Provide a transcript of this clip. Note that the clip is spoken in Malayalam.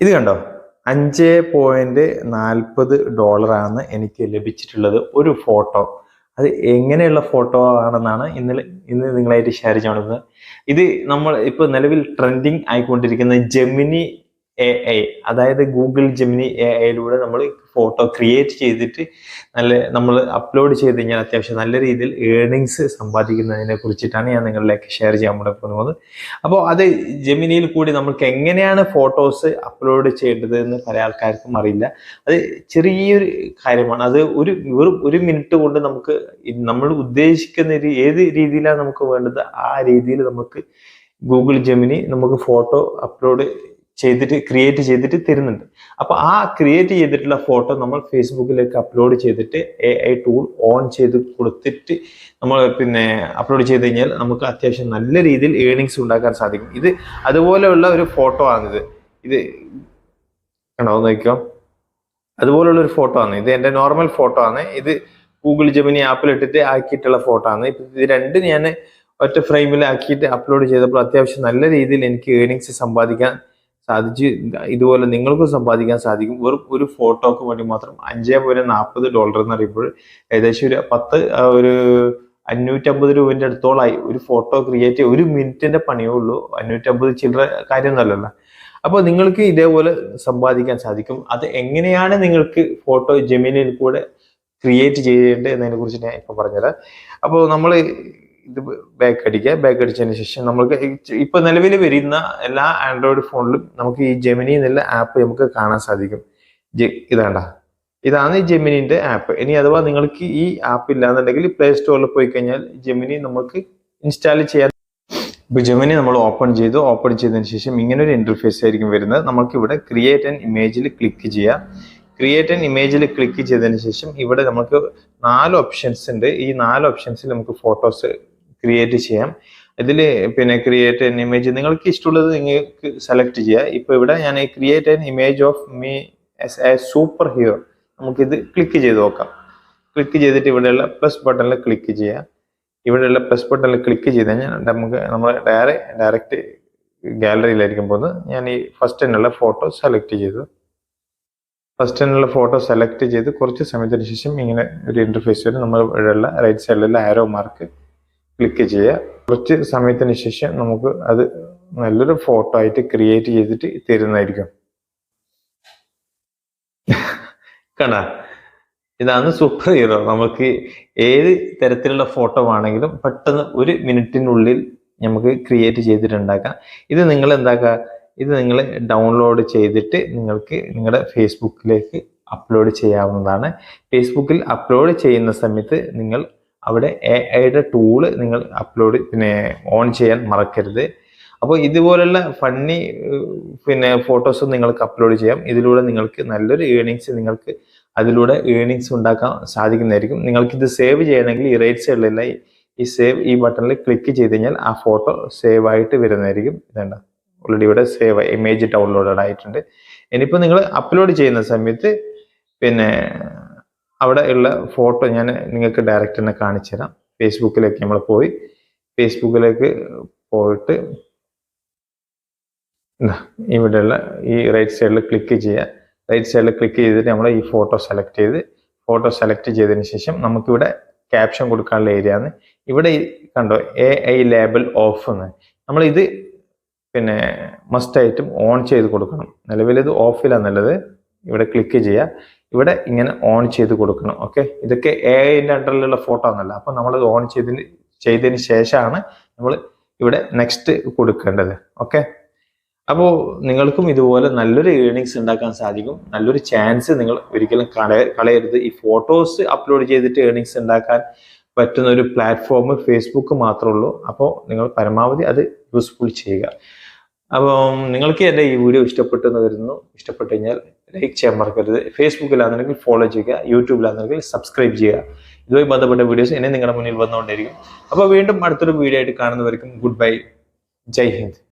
ഇത് കണ്ടോ? അഞ്ച് പോയിന്റ് നാൽപ്പത് ഡോളറാണ് എനിക്ക് ലഭിച്ചിട്ടുള്ളത്. ഒരു ഫോട്ടോ അത് എങ്ങനെയുള്ള ഫോട്ടോ ആണെന്നാണ് ഇന്നലെ ഇന്ന് നിങ്ങളായിട്ട് ഷെയർ ചെയ്യുന്നത് ഇത് നമ്മൾ ഇപ്പോൾ നിലവിൽ ട്രെൻഡിങ് ആയിക്കൊണ്ടിരിക്കുന്ന ജെമിനി എ ഐ അതായത് ഗൂഗിൾ ജെമിനി എ ഐയിലൂടെ നമ്മൾ ഫോട്ടോ ക്രിയേറ്റ് ചെയ്തിട്ട് നല്ല നമ്മൾ അപ്ലോഡ് ചെയ്ത് കഴിഞ്ഞാൽ അത്യാവശ്യം നല്ല രീതിയിൽ ഏർണിങ്സ് സമ്പാദിക്കുന്നതിനെ കുറിച്ചിട്ടാണ് ഞാൻ നിങ്ങളിലേക്ക് ഷെയർ ചെയ്യാൻ വേണ്ടി പോകുന്നത്. അപ്പോൾ അത് ജെമിനിയിൽ കൂടി നമുക്ക് എങ്ങനെയാണ് ഫോട്ടോസ് അപ്ലോഡ് ചെയ്യേണ്ടത് എന്ന് പല ആൾക്കാർക്കും അറിയില്ല. അത് ചെറിയൊരു കാര്യമാണ്. അത് ഒരു വെറും ഒരു മിനിറ്റ് കൊണ്ട് നമുക്ക് നമ്മൾ ഉദ്ദേശിക്കുന്ന ഏത് രീതിയിലാണ് നമുക്ക് വേണ്ടത് ആ രീതിയിൽ നമുക്ക് ഗൂഗിൾ ജെമിനി നമുക്ക് ഫോട്ടോ അപ്ലോഡ് ചെയ്തിട്ട് ക്രിയേറ്റ് ചെയ്തിട്ട് തരുന്നുണ്ട്. അപ്പൊ ആ ക്രിയേറ്റ് ചെയ്തിട്ടുള്ള ഫോട്ടോ നമ്മൾ ഫേസ്ബുക്കിലേക്ക് അപ്ലോഡ് ചെയ്തിട്ട് എ ഐ ടൂൾ ഓൺ ചെയ്ത് കൊടുത്തിട്ട് നമ്മൾ പിന്നെ അപ്ലോഡ് ചെയ്ത് കഴിഞ്ഞാൽ നമുക്ക് അത്യാവശ്യം നല്ല രീതിയിൽ ഏണിങ്സ് ഉണ്ടാക്കാൻ സാധിക്കും. ഇത് അതുപോലെയുള്ള ഒരു ഫോട്ടോ ആണിത്. ഇത് കണ്ടോ? നോക്കിയോ അതുപോലുള്ള ഒരു ഫോട്ടോ ആണ്. ഇത് എന്റെ നോർമൽ ഫോട്ടോ ആണ്. ഇത് ഗൂഗിൾ ജെമിനി ആപ്പിൽ ഇട്ടിട്ട് ആക്കിയിട്ടുള്ള ഫോട്ടോ ആണ്. ഇത് രണ്ടും ഞാൻ ഒറ്റ ഫ്രെയിമിൽ ആക്കിയിട്ട് അപ്ലോഡ് ചെയ്തപ്പോൾ അത്യാവശ്യം നല്ല രീതിയിൽ എനിക്ക് ഏണിങ്സ് സമ്പാദിക്കാൻ സാധിച്ചു ഇതുപോലെ നിങ്ങൾക്ക് സമ്പാദിക്കാൻ സാധിക്കും. വെറും ഒരു ഫോട്ടോക്ക് വേണ്ടി മാത്രം അഞ്ചേ പോയിന്റ് നാൽപ്പത് ഡോളർ എന്ന് പറയുമ്പോൾ ഏകദേശം ഒരു പത്ത് ഒരു അഞ്ഞൂറ്റമ്പത് രൂപന്റെ അടുത്തോളായി ഒരു ഫോട്ടോ ക്രിയേറ്റ് ഒരു മിനിറ്റിന്റെ പണിയേ ഉള്ളൂ. അഞ്ഞൂറ്റമ്പത് ചില്ലറ കാര്യമൊന്നുമല്ലല്ലോ അപ്പോൾ നിങ്ങൾക്ക് ഇതേപോലെ സമ്പാദിക്കാൻ സാധിക്കും. അത് എങ്ങനെയാണ് നിങ്ങൾക്ക് ഫോട്ടോ ജമീനിൽ കൂടെ ക്രിയേറ്റ് ചെയ്യേണ്ടത് എന്നതിനെ കുറിച്ച് ഞാൻ ഇപ്പം പറഞ്ഞുതരാം. അപ്പോൾ നമ്മൾ ഇത് ബാക്ക് അടിക്കുക ബാക്ക് അടിച്ചതിന് ശേഷം നമുക്ക് ഇപ്പൊ നിലവിൽ വരുന്ന എല്ലാ ആൻഡ്രോയിഡ് ഫോണിലും നമുക്ക് ഈ ജെമിനി എന്നുള്ള ആപ്പ് നമുക്ക് കാണാൻ സാധിക്കും. ഇതാണ്ട. ഇതാണ് ഈ ജെമിനിന്റെ ആപ്പ് ഇനി അഥവാ നിങ്ങൾക്ക് ഈ ആപ്പ് ഇല്ലാന്നുണ്ടെങ്കിൽ പ്ലേ സ്റ്റോറിൽ പോയി കഴിഞ്ഞാൽ ജെമിനി നമുക്ക് ഇൻസ്റ്റാൾ ചെയ്യാൻ ഇപ്പൊ ജെമിനി നമ്മൾ ഓപ്പൺ ചെയ്തു. ഓപ്പൺ ചെയ്തതിന് ശേഷം ഇങ്ങനെ ഒരു ഇന്റർഫേസ് ആയിരിക്കും വരുന്നത്. നമുക്ക് ഇവിടെ ക്രിയേറ്റ് ആൻ ഇമേജിൽ ക്ലിക്ക് ചെയ്യാം. ക്രിയേറ്റ് ആൻ ഇമേജിൽ ക്ലിക്ക് ചെയ്തതിന് ശേഷം ഇവിടെ നമുക്ക് നാല് ഓപ്ഷൻസ് ഉണ്ട്. ഈ നാല് ഓപ്ഷൻസിൽ നമുക്ക് ഫോട്ടോസ് ക്രിയേറ്റ് ചെയ്യാം. ഇതിൽ പിന്നെ ക്രിയേറ്റ് എൻ ഇമേജ് നിങ്ങൾക്ക് ഇഷ്ടമുള്ളത് നിങ്ങൾക്ക് സെലക്ട് ചെയ്യാം. ഇപ്പോൾ ഇവിടെ ഞാൻ ഈ create an image of me as a super hero നമുക്കിത് ക്ലിക്ക് ചെയ്ത് നോക്കാം. ക്ലിക്ക് ചെയ്തിട്ട് ഇവിടെയുള്ള പ്ലസ് ബട്ടണിൽ ക്ലിക്ക് ചെയ്യാം. ഇവിടെയുള്ള പ്ലസ് ബട്ടണിൽ ക്ലിക്ക് ചെയ്ത് കഴിഞ്ഞാൽ നമുക്ക് നമ്മൾ ഡയറക്റ്റ് ഡയറക്റ്റ് ഗാലറിയിലായിരിക്കും പോകുന്നത്. ഞാൻ ഈ ഫസ്റ്റ് എന്നുള്ള ഫോട്ടോ സെലക്ട് ചെയ്തു. ഫസ്റ്റ് എന്നുള്ള ഫോട്ടോ സെലക്ട് ചെയ്ത് കുറച്ച് സമയത്തിന് ശേഷം ഇങ്ങനെ ഒരു ഇന്റർഫേസ് വരും. നമ്മൾ ഇവിടെയുള്ള റൈറ്റ് സൈഡിലുള്ള ആരോ മാർക്ക് ക്ലിക്ക് ചെയ്യുക. കുറച്ച് സമയത്തിന് ശേഷം നമുക്ക് അത് നല്ലൊരു ഫോട്ടോ ആയിട്ട് ക്രിയേറ്റ് ചെയ്തിട്ട് തരുന്നതായിരിക്കും. കണ്ട? ഇതാണ് സൂപ്പർ ഹീറോ നമുക്ക് ഏത് തരത്തിലുള്ള ഫോട്ടോ ആണെങ്കിലും പെട്ടെന്ന് ഒരു മിനിറ്റിനുള്ളിൽ നമുക്ക് ക്രിയേറ്റ് ചെയ്തിട്ടുണ്ടാക്കാം. ഇത് നിങ്ങൾ എന്താക്കുക? ഇത് നിങ്ങൾ ഡൗൺലോഡ് ചെയ്തിട്ട് നിങ്ങൾക്ക് നിങ്ങളുടെ ഫേസ്ബുക്കിലേക്ക് അപ്ലോഡ് ചെയ്യാവുന്നതാണ്. ഫേസ്ബുക്കിൽ അപ്ലോഡ് ചെയ്യുന്ന സമയത്ത് നിങ്ങൾ അവിടെ എ ഐയുടെ ടൂൾ നിങ്ങൾ അപ്ലോഡ് പിന്നെ ഓൺ ചെയ്യാൻ മറക്കരുത്. അപ്പോൾ ഇതുപോലുള്ള ഫണ്ണി പിന്നെ ഫോട്ടോസും നിങ്ങൾക്ക് അപ്ലോഡ് ചെയ്യാം. ഇതിലൂടെ നിങ്ങൾക്ക് നല്ലൊരു ഏണിങ്സ് നിങ്ങൾക്ക് അതിലൂടെ ഏണിങ്സ് ഉണ്ടാക്കാൻ സാധിക്കുന്നതായിരിക്കും. നിങ്ങൾക്ക് ഇത് സേവ് ചെയ്യണമെങ്കിൽ ഈ റൈറ്റ് സൈഡിലുള്ള ഈ- സേവ് ഈ ബട്ടണിൽ ക്ലിക്ക് ചെയ്ത് കഴിഞ്ഞാൽ ആ ഫോട്ടോ സേവ് ആയിട്ട് വരുന്നതായിരിക്കും. ഇതേണ്ട ഓൾറെഡി ഇവിടെ സേവ് ഇമേജ് ഡൗൺലോഡഡ് ആയിട്ടുണ്ട്. ഇനിയിപ്പോൾ നിങ്ങൾ അപ്ലോഡ് ചെയ്യുന്ന സമയത്ത് പിന്നെ അവിടെ ഉള്ള ഫോട്ടോ ഞാൻ നിങ്ങൾക്ക് ഡയറക്റ്റ് തന്നെ കാണിച്ചു തരാം. ഫേസ്ബുക്കിലേക്ക് നമ്മൾ പോയി. ഫേസ്ബുക്കിലേക്ക് പോയിട്ട് ഇവിടെയുള്ള ഈ റൈറ്റ് സൈഡിൽ ക്ലിക്ക് ചെയ്യുക റൈറ്റ് സൈഡിൽ ക്ലിക്ക് ചെയ്തിട്ട് നമ്മൾ ഈ ഫോട്ടോ സെലക്ട് ചെയ്ത് ഫോട്ടോ സെലക്ട് ചെയ്തതിന് ശേഷം നമുക്കിവിടെ ക്യാപ്ഷൻ കൊടുക്കാനുള്ള ഏരിയ ആണ്. ഇവിടെ കണ്ടോ എ ഐ ലേബൽ ഓഫ് എന്ന് നമ്മൾ ഇത് പിന്നെ മസ്റ്റായിട്ടും ഓൺ ചെയ്ത് കൊടുക്കണം. നിലവിൽ ഇത് ഓഫിലാണ് നല്ലത്. ഇവിടെ ക്ലിക്ക് ചെയ്യുക ഇവിടെ ഇങ്ങനെ ഓൺ ചെയ്ത് കൊടുക്കണം ഓക്കെ ഇതൊക്കെ എ ഐന്റെ അണ്ടറിലുള്ള ഫോട്ടോ ആണല്ലോ. അപ്പം നമ്മളത് ഓൺ ചെയ്തതിന് ചെയ്തതിന് ശേഷമാണ് നമ്മൾ ഇവിടെ നെക്സ്റ്റ് കൊടുക്കേണ്ടത് ഓക്കെ അപ്പോൾ നിങ്ങൾക്കും ഇതുപോലെ നല്ലൊരു ഏണിങ്സ് ഉണ്ടാക്കാൻ സാധിക്കും. നല്ലൊരു ചാൻസ് നിങ്ങൾ ഒരിക്കലും കളയ കളയരുത്. ഈ ഫോട്ടോസ് അപ്ലോഡ് ചെയ്തിട്ട് ഏണിങ്സ് ഉണ്ടാക്കാൻ പറ്റുന്ന ഒരു പ്ലാറ്റ്ഫോം ഫേസ്ബുക്ക് മാത്രമേ ഉള്ളൂ. അപ്പോൾ നിങ്ങൾ പരമാവധി അത് യൂസ്ഫുൾ ചെയ്യുക. അപ്പം നിങ്ങൾക്ക് എന്റെ ഈ വീഡിയോ ഇഷ്ടപ്പെട്ടു എന്ന് വരുന്നു ഇഷ്ടപ്പെട്ടു കഴിഞ്ഞാൽ ലൈക്ക് ചെയ്യാൻ മറക്കരുത്. ഫേസ്ബുക്കിലാണെന്നുണ്ടെങ്കിൽ ഫോളോ ചെയ്യുക യൂട്യൂബിലാണെന്നുണ്ടെങ്കിൽ സബ്സ്ക്രൈബ് ചെയ്യുക. ഇതുമായി ബന്ധപ്പെട്ട വീഡിയോസ് ഇനി നിങ്ങളുടെ മുന്നിൽ വന്നുകൊണ്ടിരിക്കും അപ്പോൾ വീണ്ടും അടുത്തൊരു വീഡിയോ ആയിട്ട് കാണുന്നവർക്കും ഗുഡ് ബൈ ജയ് ഹിന്ദ്.